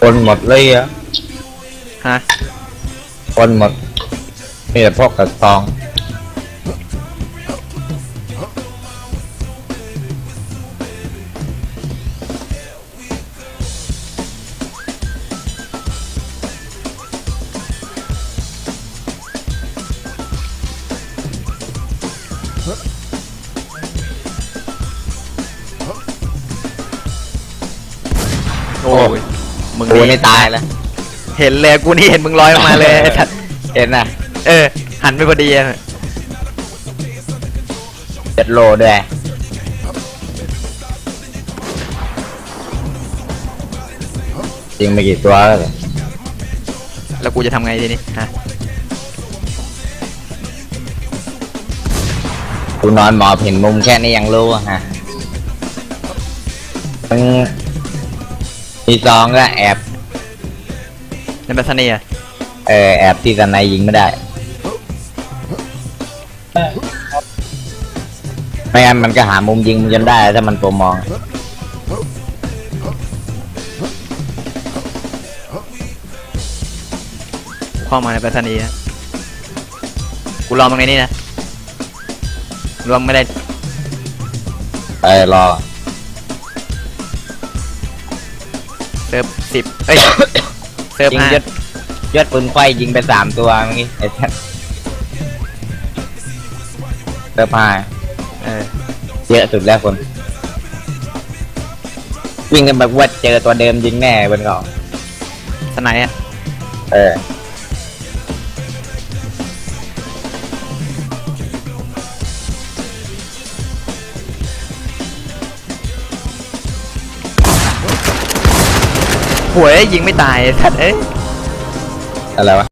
คนหมดเลยอะฮะ คนหมดมีแต่พวกกระตอง โอ้ยมึงกูนี่ไม่ตายแล้ว เห็นเลยกูนี่เห็นมึงลอยลงมาเลยไอ้สัตว์เห็นนะเออ หันไปพอดีอะเจ็ดโลด้วยจริงไม่กี่ตัวแล้วเหรอแล้วกูจะทำไงทีนี้ฮะกูนอนหมอบเห็นมุมแค่นี้ยังรู้อะฮะมึง มีซองก็แอบ ในปัสนีอะเออแอบที่สนายยิงไม่ได้ ไม่งั้นมันก็หามุมยิงมึงจนได้ถ้ามันตัวมอง เข้ามาในปัสนีอะกูรอมึงในนี้นะรวมไม่ได้ไปรอ เซิร์ฟสิบเอ้ย เซิร์ฟยิงห้ายศยศปืนไฟยิงไปสามตัวเมื่อกี้ไอ้แท้เสื้อผ้าเออเยอะสุดแล้วคน วิ่งกันแบบว่าเจอตัวเดิมยิงแน่บนเกาะสไนด์อะเออ หวยยิงไม่ตายไอ้สัตว์เอ้ย อะไรวะ